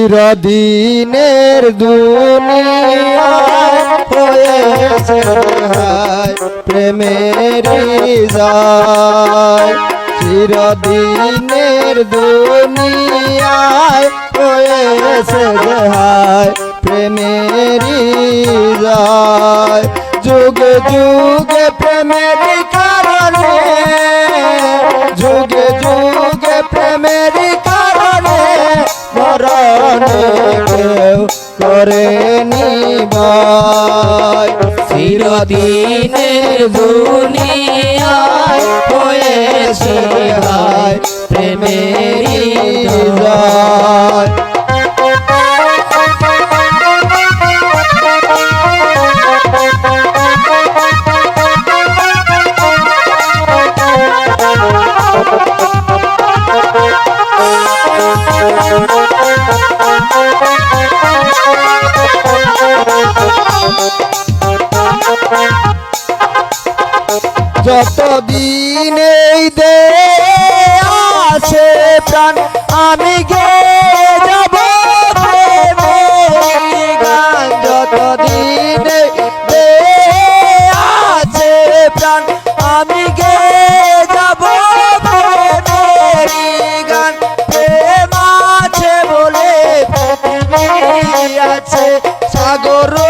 চিরদিনের দুনিয়া হয়েছে হায়, প্রেমের যায় চিরদিনের দুনিয়ায় হয়েছে হায়, প্রেমের যায় যুগে যুগে প্রেমের কারণে, যুগে যুগে প্রেমের কেউ করে নিবাই। চিরদিনের দুনিয়ায় হয়েছে হায় প্রেমেরই যায় যতদিন এই দে আছে প্রাণ, আমি গে যাব যতদিন দে আছে প্রাণ, আমি গে যাব আছে বলে আছে, সাগর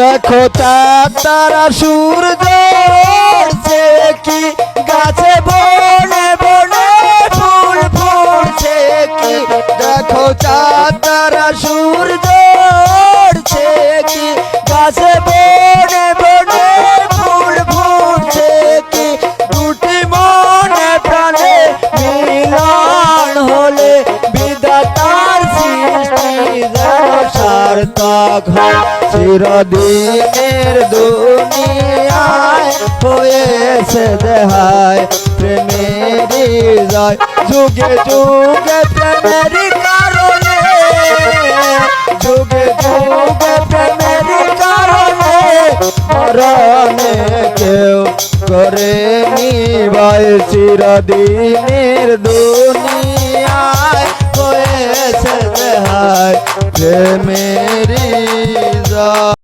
দেখো তারা সূর্য উঠছে কি? গাছে বনে বনে ফুল ফুটছে কি? দেখো তারা সূর্য সার্থক হয় চিরদিনের দুনিয়ায় হয়েছে দেহায় প্রেমের যায় যুগে যুগে প্রেমের কারণে যুগে যুগে প্রেমের কারণে মরণে কেউ করে নিবাই চিরদিনের দুনিয়ায় হয়েছে দেহায় প্রেমের যায়